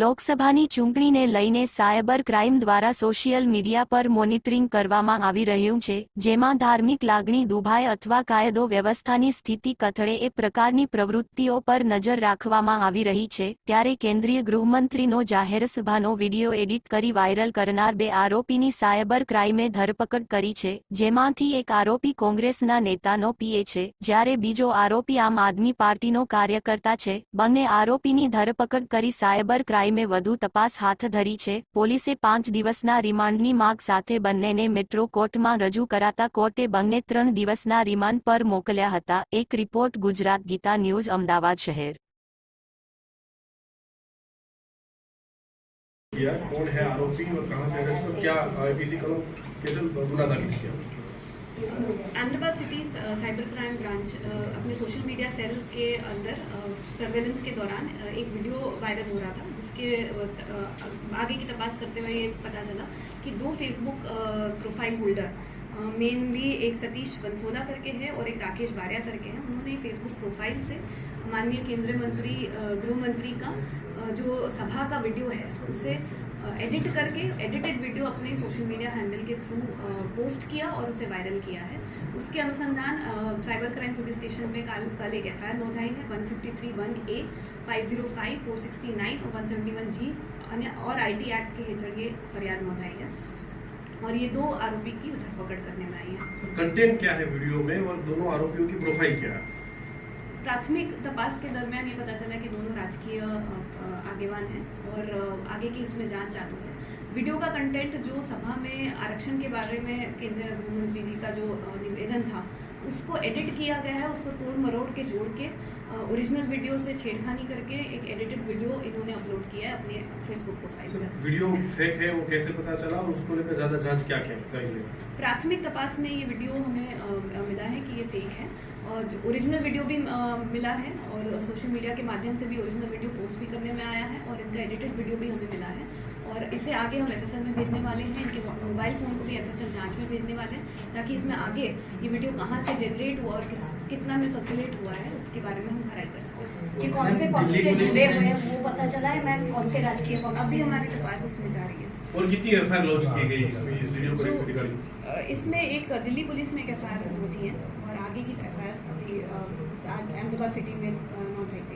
લોકસભાની ચૂંટણીને લઈને સાયબર ક્રાઇમ દ્વારા સોશિયલ મીડિયા પર મોનિટરિંગ કરવામાં આવી રહ્યું છે, જેમાં ધાર્મિક લાગણી દુભાય અથવા કાયદો વ્યવસ્થાની સ્થિતિ કથળે એ પ્રકારની પ્રવૃત્તિઓ પર નજર રાખવામાં આવી રહી છે, ત્યારે કેન્દ્રીય ગૃહમંત્રીનો જાહેર સભાનો વીડિયો એડિટ કરી વાયરલ કરનાર બે આરોપીની સાયબર ક્રાઇમે ધરપકડ કરી છે, જેમાંથી એક આરોપી કોંગ્રેસના નેતાનો પીએ છે, જ્યારે બીજો આરોપી આમ આદમી પાર્ટીનો કાર્યકર્તા છે, બંને આરોપીની ધરપકડ કરી સાયબર ક્રાઇમે વધુ તપાસ હાથ ધરી છે પોલીસે પાંચ દિવસના રિમાન્ડની માગ સાથે બંનેને મેટ્રો કોર્ટમાં રજૂ કરાતા કોર્ટે બંને ત્રણ દિવસના રિમાન્ડ પર મોકલ્યા હતા એક રિપોર્ટ ગુજરાત ગીતા ન્યૂઝ અમદાવાદ શહેર किया कौन है आरोपी और कहाँ से अरेस्ट और क्या आईपीसी करो कैसे गुना दाखिल किया Ahmedabad city cyber crime branch अपने सोशल मीडिया सेल के अंदर सर्वेलेंस के दौरान एक वीडियो वायरल हो रहा था, जिसके आगे की तपास करते हुए ये पता चला कि दो फेसबुक प्रोफ़ाइल होल्डर मेनली एक सतीश बंसोला करके है और एक राकेश बारिया करके हैं। उन्होंने फेसबुक प्रोफ़ाइल से माननीय केंद्रीय मंत्री गृह मंत्री का जो सभा का वीडियो है, उसे एडिट करके एडिटेड वीडियो अपने सोशल मीडिया हैंडल के थ्रू पोस्ट किया और उसे वायरल किया है। उसके अनुसंधान साइबर क्राइम पुलिस स्टेशन में कल कल एक एफ़ आई नोंधाई है one fifty three one A five zero five four sixty nine और वन सेवेंटी वन जी और आई टी एक्ट के हेठળ ये फरियाद नोंधाई है। और ये दो आरोपी की धरपकड़ करने में आई है। कंटेंट क्या है वीडियो में और दोनों आरोपियों की प्रोफ़ाइल क्या है? प्राथमिक तपास के दरमियान ये पता चला कि दोनों राजकीय आगेवान हैं और आगे की इसमें जाँच चालू है। वीडियो का कंटेंट जो सभा में आरक्षण के बारे में केंद्रीय गृह मंत्री जी का जो निवेदन था उसको एडिट किया गया है उसको तोड़ मरोड़ के जोड़ के ओरिजिनल वीडियो से छेड़खानी करके एक एडिटेड वीडियो इन्होंने अपलोड किया है अपने फेसबुक प्रोफ़ाइल पर। वीडियो फेक है वो कैसे पता चला और उसको लेकर ज़्यादा जाँच क्या क्या करेंगे? प्राथमिक तपास में ये वीडियो हमें मिला है कि ये फेक है। और ओरिजिनल वीडियो भी मिला है और सोशल मीडिया के माध्यम से भी ओरिजिनल वीडियो पोस्ट भी करने में आया है और इनका एडिटेड वीडियो भी हमें मिला है। और इसे आगे हम एफएसएल में भेजने वाले हैं इनके मोबाइल फ़ोन को भी एफएसएल जाँच में भेजने वाले हैं ताकि इसमें आगे ये वीडियो कहाँ से जनरेट हुआ और किस कितना में सर्कुलेट हुआ है उसके बारे में हम खराई कर सकते ये कौन से पक्ष से जुड़े हुए हैं वो पता चला है मैम कौन से राजकीय पक्ष अभी हमारी तपास उसमें जा रही है। और कितनी एफ़ लॉन्च की गई अ, इसमें एक दिल्ली पुलिस में एक एफ़ आई होती है और आगे की and Ahmedabad city will not happy.